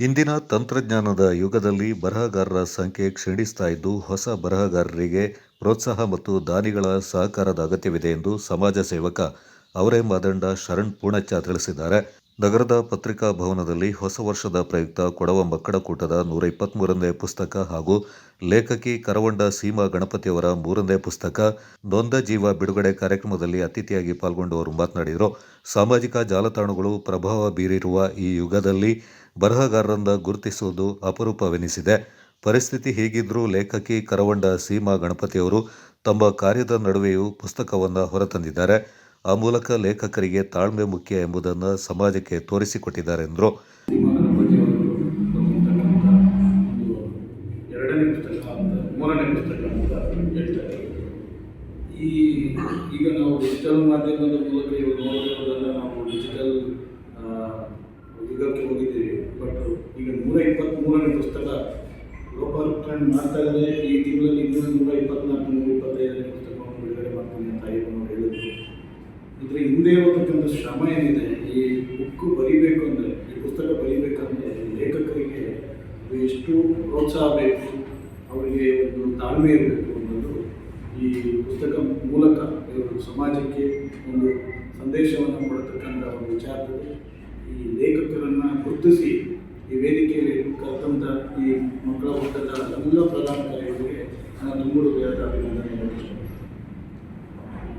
ಇಂದಿನ ತಂತ್ರಜ್ಞಾನದ ಯುಗದಲ್ಲಿ ಬರಹಗಾರರ ಸಂಖ್ಯೆ ಕ್ಷೀಣಿಸ್ತಾ ಇದ್ದು ಹೊಸ ಬರಹಗಾರರಿಗೆ ಪ್ರೋತ್ಸಾಹ ಮತ್ತು ದಾನಿಗಳ ಸಹಕಾರದ ಅಗತ್ಯವಿದೆ ಎಂದು ಸಮಾಜ ಸೇವಕ ಅವರೇ ಮಾದಂಡ ಶರಣ್ ಪೂಣಚ್ಚ ತಿಳಿಸಿದ್ದಾರೆ. ನಗರದ ಪತ್ರಿಕಾ ಭವನದಲ್ಲಿ ಹೊಸ ವರ್ಷದ ಪ್ರಯುಕ್ತ ಕೊಡವ ಮಕ್ಕಳ ಕೂಟದ ನೂರ ಇಪ್ಪತ್ತ್ಮೂರನೇ ಪುಸ್ತಕ ಹಾಗೂ ಲೇಖಕಿ ಕರವಂಡ ಸೀಮಾ ಗಣಪತಿಯವರ ಮೂರನೇ ಪುಸ್ತಕ, ನೊಂದ ಜೀವ ಬಿಡುಗಡೆ ಕಾರ್ಯಕ್ರಮದಲ್ಲಿ ಅತಿಥಿಯಾಗಿ ಪಾಲ್ಗೊಂಡು ಅವರು ಮಾತನಾಡಿದರು. ಸಾಮಾಜಿಕ ಜಾಲತಾಣಗಳು ಪ್ರಭಾವ ಬೀರಿರುವ ಈ ಯುಗದಲ್ಲಿ ಬರಹಗಾರರನ್ನ ಗುರುತಿಸುವುದು ಅಪರೂಪವೆನಿಸಿದೆ. ಪರಿಸ್ಥಿತಿ ಹೇಗಿದ್ದರೂ ಲೇಖಕಿ ಕರವಂಡ ಸೀಮಾ ಗಣಪತಿಯವರು ತಮ್ಮ ಕಾರ್ಯದ ನಡುವೆಯೂ ಪುಸ್ತಕವನ್ನು ಹೊರತಂದಿದ್ದಾರೆ. ಆ ಮೂಲಕ ಲೇಖಕರಿಗೆ ತಾಳ್ಮೆ ಮುಖ್ಯ ಎಂಬುದನ್ನು ಸಮಾಜಕ್ಕೆ ತೋರಿಸಿಕೊಟ್ಟಿದ್ದಾರೆ ಎಂದರು ಗಣಪತಿಯವರು ಬರೆದಿರ್ತಕ್ಕಂಥ ಒಂದು ಎರಡನೇ ಪುಸ್ತಕ ಅಂತ ಮೂರನೇ ಪುಸ್ತಕ ಅಂತ ಹೇಳ್ತಾರೆ ಈ ಈಗ ನಾವು ಡಿಜಿಟಲ್ ಮಾಧ್ಯಮದ ಮೂಲಕ ನಾವು ಡಿಜಿಟಲ್ ಯುಗಕ್ಕೆ ಹೋಗಿದ್ದೀವಿ ಬಟ್ ಈಗ ನೂರ ಇಪ್ಪತ್ತ್ಮೂರನೇ ಪುಸ್ತಕ ಮಾಡ್ತಾ ಇದ್ದಾರೆ ಈ ತಿಂಗಳಲ್ಲಿ ಇನ್ನೂ ನೂರ ಇಪ್ಪತ್ನಾಲ್ಕು ನೂರ ಇಪ್ಪತ್ತೈದನೇ ಪುಸ್ತಕವನ್ನು ಬಿಡುಗಡೆ ಮಾಡ್ತೀನಿ ಅಂತ ಹಿಂದೆ ಇರತಕ್ಕಂಥ ಶ್ರಮ ಏನಿದೆ, ಈ ಬುಕ್ ಬರಿಬೇಕು ಅಂದರೆ, ಈ ಪುಸ್ತಕ ಬರೀಬೇಕಂದ್ರೆ ಲೇಖಕರಿಗೆ ಎಷ್ಟು ಪ್ರೋತ್ಸಾಹ ಬೇಕು, ಅವರಿಗೆ ಒಂದು ತಾಳ್ಮೆ ಇರಬೇಕು ಅನ್ನೋದು ಈ ಪುಸ್ತಕ ಮೂಲಕ ಇವರು ಸಮಾಜಕ್ಕೆ ಒಂದು ಸಂದೇಶವನ್ನು ಕೊಡತಕ್ಕಂಥ ಒಂದು ವಿಚಾರದಲ್ಲಿ ಈ ಲೇಖಕರನ್ನು ಗುರುತಿಸಿ, ಈ ವೇದಿಕೆಯಲ್ಲಿ ಕರ್ತಂತ ಈ ಮಕ್ಕಳ ಪುಸ್ತಕ, ಎಲ್ಲ ಪ್ರಧಾನಕಾರಿಗಳಿಗೆ ನಾನು ತುಂಬ ಹೃದಯದ ಅಭಿನಂದನೆ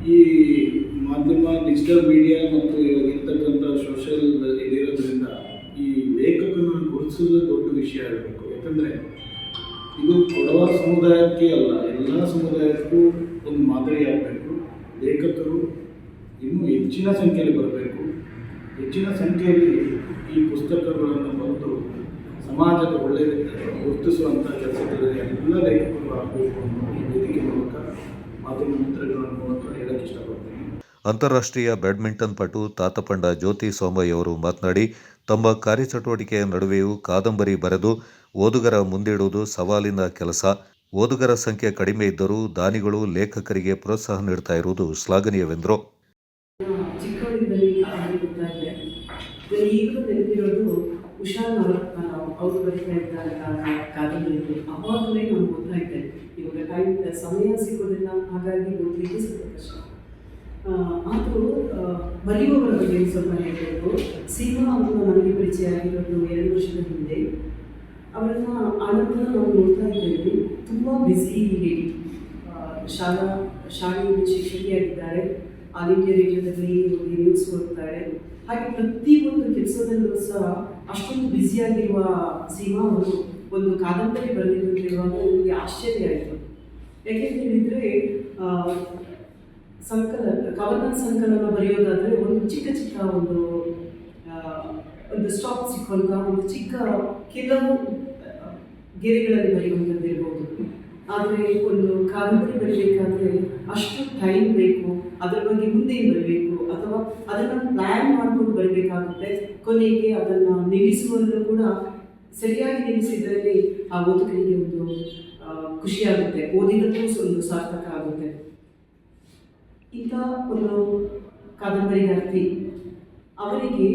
ಈ ಮಾಧ್ಯಮ ಡಿಜಿಟಲ್ ಮೀಡಿಯಾ ಮತ್ತು ಇವಾಗ ಇರ್ತಕ್ಕಂಥ ಸೋಷಿಯಲ್ ಇದಿರೋದ್ರಿಂದ ಈ ಲೇಖಕನ ಗುರುತಿಸೋದು ದೊಡ್ಡ ವಿಷಯ ಆಗಬೇಕು. ಯಾಕಂದರೆ ಇದು ಕೊಡವ ಸಮುದಾಯಕ್ಕೆ ಅಲ್ಲ, ಎಲ್ಲ ಸಮುದಾಯಕ್ಕೂ ಒಂದು ಮಾದರಿ ಆಗಬೇಕು. ಲೇಖಕರು ಇನ್ನೂ ಹೆಚ್ಚಿನ ಸಂಖ್ಯೆಯಲ್ಲಿ ಬರಬೇಕು. ಹೆಚ್ಚಿನ ಸಂಖ್ಯೆಯಲ್ಲಿ ಈ ಪುಸ್ತಕಗಳನ್ನು ಬರೆದು ಸಮಾಜದ ಒಳ್ಳೆಯ ಗುರುತಿಸುವಂಥ ಕೆಲಸದಲ್ಲಿ ಎಲ್ಲ ಲೇಖಕರು ಆಗಬೇಕು ಅನ್ನೋ ಈ ವೇದಿಕೆ ಮೂಲಕ ಮಾಧ್ಯಮ ಮಿತ್ರಗಳನ್ನು ಮೂಲಕ ಹೇಳಕ್ಕೆ ಇಷ್ಟಪಡ್ತೀನಿ. ಅಂತಾರಾಷ್ಟ್ರೀಯ ಬ್ಯಾಡ್ಮಿಂಟನ್ ಪಟು ತಾತಪಂಡ ಜ್ಯೋತಿ ಸೋಮಯ್ಯವರು ಮಾತನಾಡಿ, ತಮ್ಮ ಕಾರ್ಯಚಟುವಟಿಕೆಯ ನಡುವೆಯೂ ಕಾದಂಬರಿ ಬರೆದು ಓದುಗರ ಮುಂದಿಡುವುದು ಸವಾಲಿನ ಕೆಲಸ. ಓದುಗರ ಸಂಖ್ಯೆ ಕಡಿಮೆ ಇದ್ದರೂ ದಾನಿಗಳು ಲೇಖಕರಿಗೆ ಪ್ರೋತ್ಸಾಹ ನೀಡ್ತಾ ಇರುವುದು ಶ್ಲಾಘನೀಯವೆಂದರು. ಸಮಯ ಸಿಗೋದಿಲ್ಲ, ಹಾಗಾಗಿ ಆದರೂ ಬರೆಯುವವರ ಬಗ್ಗೆ ಸ್ವಲ್ಪ ಹೇಳಬೇಕು. ಸೀಮಾ ಅವರು ನನಗೆ ಪರಿಚಯ ಆಗಿರೋದು ಎರಡು ವರ್ಷದ ಹಿಂದೆ. ಅವರನ್ನು ಆನಂತರ ನಾವು ನೋಡ್ತಾ ಇದ್ದೇವೆ. ತುಂಬ ಬ್ಯುಸಿ ಶಾಲಾ ಶಾಲೆಯಲ್ಲಿ ಶಿಕ್ಷಕಿಯಾಗಿದ್ದಾರೆ ಆಲ್ ಇಂಡಿಯಾ ರೇಡಿಯೋದಲ್ಲಿ ನ್ಯೂಸ್ ಓದ್ತಾರೆ ಹಾಗೆ ಪ್ರತಿಯೊಂದು ಕೆಲಸದಲ್ಲೂ ಸಹ ಅಷ್ಟೊಂದು ಬ್ಯುಸಿಯಾಗಿರುವ ಸೀಮಾ ಅವರು ಒಂದು ಕಾದಂಬರಿ ಬರೆದಿರುವಾಗ ನನಗೆ ಆಶ್ಚರ್ಯ ಆಯಿತು. ಯಾಕೆಂತ ಹೇಳಿದರೆ ಸಂಕಲನ ಕವನ ಸಂಕಲನ ಬರೆಯೋದಾದರೆ ಒಂದು ಚಿಕ್ಕ ಚಿಕ್ಕ ಒಂದು ಒಂದು ಸ್ಟಾಪ್ ಸಿಕ್ಕುವಂಥ ಒಂದು ಚಿಕ್ಕ ಕೆಲವು ಗೆರೆಗಳಲ್ಲಿ ಬರೆಯುವಂಥದ್ದಿರ್ಬೋದು. ಆದರೆ ಒಂದು ಕಾದಂಬರಿ ಬರೀಬೇಕಾದ್ರೆ ಅಷ್ಟು ಟೈಮ್ ಬೇಕು, ಅದರ ಬಗ್ಗೆ ಮುಂದೆ ಬರಬೇಕು, ಅಥವಾ ಅದನ್ನು ಪ್ಲ್ಯಾನ್ ಮಾಡಿಕೊಂಡು ಬರಬೇಕಾಗುತ್ತೆ. ಕೊನೆಗೆ ಅದನ್ನು ನಿಲ್ಲಿಸುವಲ್ಲೂ ಕೂಡ ಸರಿಯಾಗಿ ನಿಲ್ಲಿಸಿದ್ರಲ್ಲಿ ಆ ಓದುಗರಿಗೆ ಒಂದು ಖುಷಿಯಾಗುತ್ತೆ ಓದಿದಕ್ಕೂ ಒಂದು ಸಾರ್ಥಕ ಆಗುತ್ತೆ. ಇಂಥ ಒಂದು ಕಾದಂಬರಿಗಾರ್ತಿ ಅವರಿಗೆ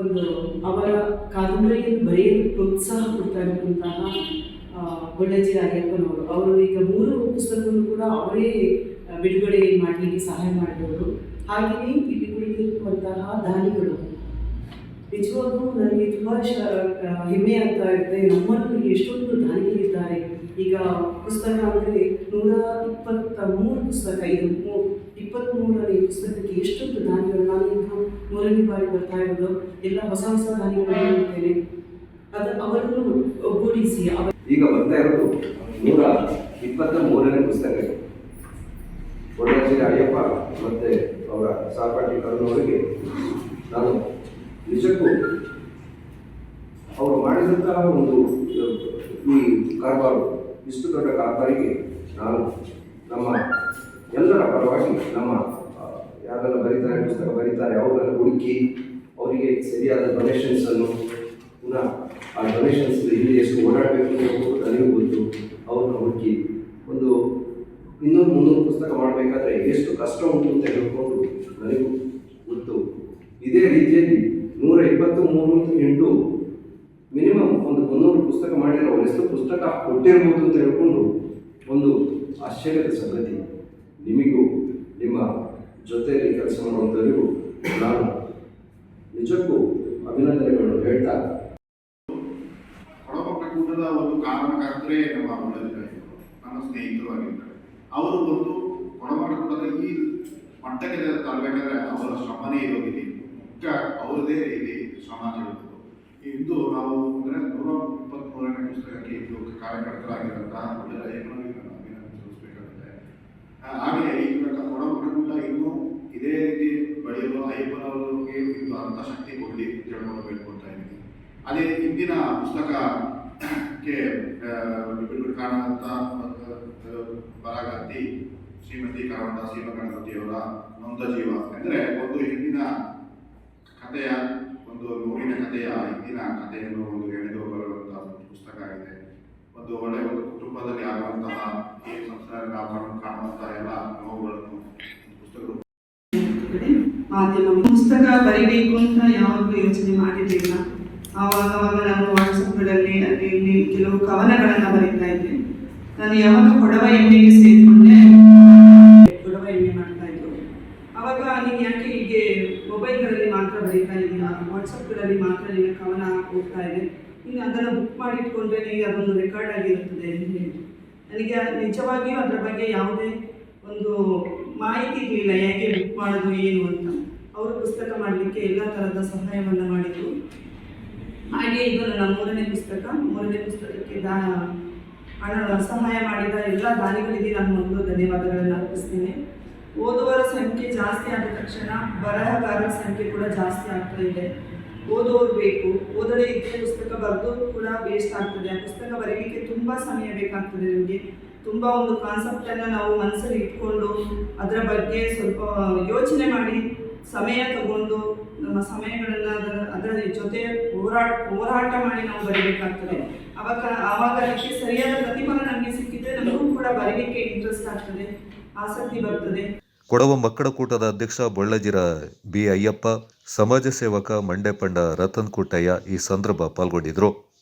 ಒಂದು ಅವರ ಕಾದಂಬರಿಯನ್ನು ಬರೆಯಲು ಪ್ರೋತ್ಸಾಹ ಕೊಡ್ತಾ ಇರುವಂತಹ ಬೊಳ್ಳಜ್ಜಿ ರಾಯಪ್ಪನವರು. ಅವರು ಈಗ ಮೂರು ಪುಸ್ತಕವನ್ನು ಕೂಡ ಅವರೇ ಬಿಡುಗಡೆ ಮಾಡಲಿಕ್ಕೆ ಸಹಾಯ ಮಾಡಿದವರು. ಹಾಗೆಯೇ ಇಲ್ಲಿ ಕುಳಿತಿರುವಂತಹ ದಾನಿಗಳು. ನಿಜವಾಗ್ಲೂ ನನಗೆ ತುಂಬ ಹೆಮ್ಮೆ ಆಗ್ತಾ ಇದೆ ನಮ್ಮಲ್ಲಿ ಎಷ್ಟೊಂದು ದಾನಿಗಳಿದ್ದಾರೆ ಈಗ ಪುಸ್ತಕ ಅಂದರೆ ನೂರ ಇಪ್ಪತ್ತ ಮೂರು ಪುಸ್ತಕ, ಇದು ಇಪ್ಪತ್ತ್ಮೂರನೇ ಪುಸ್ತಕಕ್ಕೆ ಎಷ್ಟೊಂದು ದಾನಿಗಳು. ನಾನು ಈಗ ಮೂರನೇ ಬಾರಿ ಬರ್ತಾ ಇರೋದು. ಎಲ್ಲ ಹೊಸ ಹೊಸ ದಾನಿಗಳನ್ನು ನೋಡ್ತೇನೆ. ಅದು ಅವರನ್ನು ಒಗ್ಗೂಡಿಸಿ ಈಗ ಬರ್ತಾ ಇರೋದು ನೂರ ಇಪ್ಪತ್ತ ಮೂರನೇ ಪುಸ್ತಕ. ಅಯ್ಯಪ್ಪ ಮತ್ತೆ ಅವರ ಸಹಪಾಠಿ ನಾನು ನಿಜಕ್ಕೂ ಅವರು ಮಾಡಿದಂತಹ ಒಂದು, ಈ ಕಾರ್ಬಾರು, ಇಷ್ಟು ದೊಡ್ಡ ಕಾರ್ಬಾರಿಗೆ ನಾನು ನಮ್ಮ ಎಲ್ಲರ ಪರವಾಗಿ ನಮ್ಮ ಯಾರೆಲ್ಲ ಬರೀತಾರೆ, ಪುಸ್ತಕ ಬರೀತಾರೆ, ಅವರನ್ನು ಹುಡುಕಿ ಅವರಿಗೆ ಸರಿಯಾದ ಡೊನೇಷನ್ಸನ್ನು ಪುನಃ ಆ ಡೊನೇಷನ್ಸ್ ಇಲ್ಲಿ ಎಷ್ಟು ಓಡಾಡಬೇಕು ನನಗೂ ಗೊತ್ತು. ಅವ್ರನ್ನ ಹುಡುಕಿ ಒಂದು ಇನ್ನೂರು ಮುನ್ನೂರು ಪುಸ್ತಕ ಮಾಡಬೇಕಾದ್ರೆ ಎಷ್ಟು ಕಷ್ಟ ಉಂಟು ಅಂತ ಹೇಳ್ಕೊಂಡು ನನಗೂ ಗೊತ್ತು. ಇದೇ ರೀತಿಯಲ್ಲಿ ಮೂರು ಎಂಟು ಮಿನಿಮಮ್ ಒಂದು ಮುನ್ನೂರು ಪುಸ್ತಕ ಮಾಡಿರೋ ಎಷ್ಟು ಪುಸ್ತಕ ಕೊಟ್ಟಿರ್ಬೋದು ಅಂತ ಹೇಳ್ಕೊಂಡು ಒಂದು ಆಶ್ಚರ್ಯದ ಸಂಗತಿ. ನಿಮಗೂ ನಿಮ್ಮ ಜೊತೆಯಲ್ಲಿ ಕೆಲಸ ಮಾಡುವಂಥವರಿಗೂ ನಾನು ನಿಜಕ್ಕೂ ಅಭಿನಂದನೆಗಳನ್ನು ಹೇಳ್ತಾ ಕೂಟದ ಒಂದು ಕಾರಣಕರ್ತರೇ ನಮ್ಮ ನನ್ನ ಸ್ನೇಹಿತರು ಆಗಿರ್ತಾರೆ. ಅವರು ಬಂದು ಕೊಡಮಟ ಕೂಟದ ಈ ಮಟ್ಟಕ್ಕೆ ತರಬೇಕಾದ್ರೆ ಅವರ ಶ್ರಮನೇ ಇರೋದಿಲ್ಲ. ಅವರದೇ ಇದೆ ಸಮಾಜ ಚೆಲ್ಲುವುದು ಇಂದು ನಾವು ಅಂದರೆ ನೂರ ಇಪ್ಪತ್ತ್ಮೂರನೇ ಪುಸ್ತಕಕ್ಕೆ ಇಂದು ಕಾರ್ಯಕರ್ತರಾಗಿರುವಂತಹ ಅಯ್ಯಪ್ಪನವರಿಗೆ ನಾನು ಅಭಿನಂದಿಸಬೇಕಾಗುತ್ತೆ ಹಾಗೆ ಈಗ ಒಳಗೊಟ್ಟಕೂಟ ಇನ್ನೂ ಇದೇ ರೀತಿ ಬೆಳೆಯಲು ಅಯ್ಯಪ್ಪನವರಿಗೆ ಇಂದು ಅಂತ ಶಕ್ತಿ ಕೊಡಲಿ ಕೇಳ್ಕೊಂಡು ಬೇಡ್ಕೊಳ್ತಾ ಇದ್ದೀನಿ. ಅದೇ ಇಂದಿನ ಪುಸ್ತಕಕ್ಕೆ ಬಿಡುಗಡೆ ಕಾಣುವಂಥ ಬರಗಾತಿ ಶ್ರೀಮತಿ ಕಾರಂತ ಶಿವಗಣಪತಿಯವರ ನೊಂದ ಜೀವ. ಅಂದರೆ ಒಂದು ಹಿಂದಿನ ಕಥೆಯ ಒಂದು ನೋವಿನ ಕಥೆಯ ಹಿಂದಿನ ಕಥೆಯನ್ನು ಒಂದು ಎಳೆದು ಬರುವಂತಹ ಒಂದು ಪುಸ್ತಕ ಆಗಿದೆ. ಒಂದು ಒಳ್ಳೆಯ ಒಂದು ಕುಟುಂಬದಲ್ಲಿ ಆಗುವಂತಹ ಈ ಸಂಸಾರ ಕಾಣುವಂತಹ ಎಲ್ಲ ನೋವುಗಳನ್ನು ಪುಸ್ತಕಗಳು ಮಾಧ್ಯಮ ಪುಸ್ತಕ ಬರಿಬೇಕು ಅಂತ ಯಾವಾಗಲೂ ಯೋಚನೆ ಮಾಡಿರಲಿಲ್ಲ. ಆವಾಗ ಆವಾಗ ನಾನು ವಾಟ್ಸಪ್ಗಳಲ್ಲಿ ಅಲ್ಲಿ ಇಲ್ಲಿ ಕೆಲವು ಕವನಗಳನ್ನು ಬರೀತಾ ಇದ್ದೆ. ನಾನು ಯಾವಾಗ ಕೊಡವ ಎಣ್ಣೆಗೆ ಸೇರಿಕೊಂಡೆ ಕೊಡವ ಎಣ್ಣೆ ಮಾಡ್ತಾ ಇದ್ರು ಆವಾಗ ನೀನು ಯಾಕೆ ಹೀಗೆ ಮೊಬೈಲ್ಗಳಲ್ಲಿ ಮಾತ್ರ ಬರೀತಾ ಇದೆಯಾ ವಾಟ್ಸಪ್ಗಳಲ್ಲಿ ಮಾತ್ರ ನಿನ್ನ ಕವನ ಹೋಗ್ತಾ ಇದೆ ನೀನು ಅದನ್ನು ಬುಕ್ ಮಾಡಿ ಇಟ್ಕೊಂಡ್ರೆ ನಿನಗೆ ಅದೊಂದು ರೆಕಾರ್ಡ್ ಆಗಿರುತ್ತದೆ ಅಂತ ಹೇಳಿ ನನಗೆ ನಿಜವಾಗಿಯೂ ಅದರ ಬಗ್ಗೆ ಯಾವುದೇ ಒಂದು ಮಾಹಿತಿ ಇರಲಿಲ್ಲ ಹೇಗೆ ಬುಕ್ ಮಾಡೋದು, ಏನು ಅಂತ. ಅವರು ಪುಸ್ತಕ ಮಾಡಲಿಕ್ಕೆ ಎಲ್ಲ ಥರದ ಸಹಾಯವನ್ನು ಮಾಡಿದರು. ಹಾಗೆ ಇದು ನನ್ನ ಮೂರನೇ ಪುಸ್ತಕ. ಮೂರನೇ ಪುಸ್ತಕಕ್ಕೆ ದಾ, ಹಣ, ಸಹಾಯ ಮಾಡಿದ ಎಲ್ಲ ದಾನಿಗಳಿಗೆ ನಾನು ಮೊದಲು ಧನ್ಯವಾದಗಳನ್ನು ಅರ್ಪಿಸ್ತೇನೆ. ಓದುವರ ಸಂಖ್ಯೆ ಜಾಸ್ತಿ ಆದ ತಕ್ಷಣ ಬರಹಗಾರರ ಸಂಖ್ಯೆ ಕೂಡ ಜಾಸ್ತಿ ಆಗ್ತಾ ಇದೆ. ಓದೋರು ಬೇಕು. ಓದದೇ ಇದ್ದರೆ ಪುಸ್ತಕ ಬರೆದು ಕೂಡ ವೇಸ್ಟ್ ಆಗ್ತದೆ. ಆ ಪುಸ್ತಕ ಬರೀಲಿಕ್ಕೆ ತುಂಬ ಸಮಯ ಬೇಕಾಗ್ತದೆ ನಮಗೆ. ತುಂಬ ಒಂದು ಕಾನ್ಸೆಪ್ಟನ್ನು ನಾವು ಮನಸ್ಸಲ್ಲಿ ಇಟ್ಕೊಂಡು ಅದರ ಬಗ್ಗೆ ಸ್ವಲ್ಪ ಯೋಚನೆ ಮಾಡಿ, ಸಮಯ ತಗೊಂಡು ನಮ್ಮ ಸಮಯಗಳನ್ನು ಅದರ ಅದರ ಜೊತೆ ಹೋರಾಟ ಹೋರಾಟ ಮಾಡಿ ನಾವು ಬರೀಬೇಕಾಗ್ತದೆ. ಅವಾಗ, ಆವಾಗ ಅದಕ್ಕೆ ಸರಿಯಾದ ಪ್ರತಿಫಲ ನಮಗೆ ಸಿಕ್ಕಿದ್ರೆ ನಮಗೂ ಕೂಡ ಬರೀಲಿಕ್ಕೆ ಇಂಟ್ರೆಸ್ಟ್ ಆಗ್ತದೆ, ಆಸಕ್ತಿ ಬರ್ತದೆ. ಕೊಡವ ಮಕ್ಕಳ ಕೂಟದ ಅಧ್ಯಕ್ಷ ಬೊಳ್ಳಜಿರ ಬಿ ಅಯ್ಯಪ್ಪ, ಸಮಾಜ ಸೇವಕ ಮಂಡೆಪಂಡ ರತನ್ ಕುಟ್ಟಯ್ಯ ಈ ಸಂದರ್ಭ ಪಾಲ್ಗೊಂಡಿದ್ದರು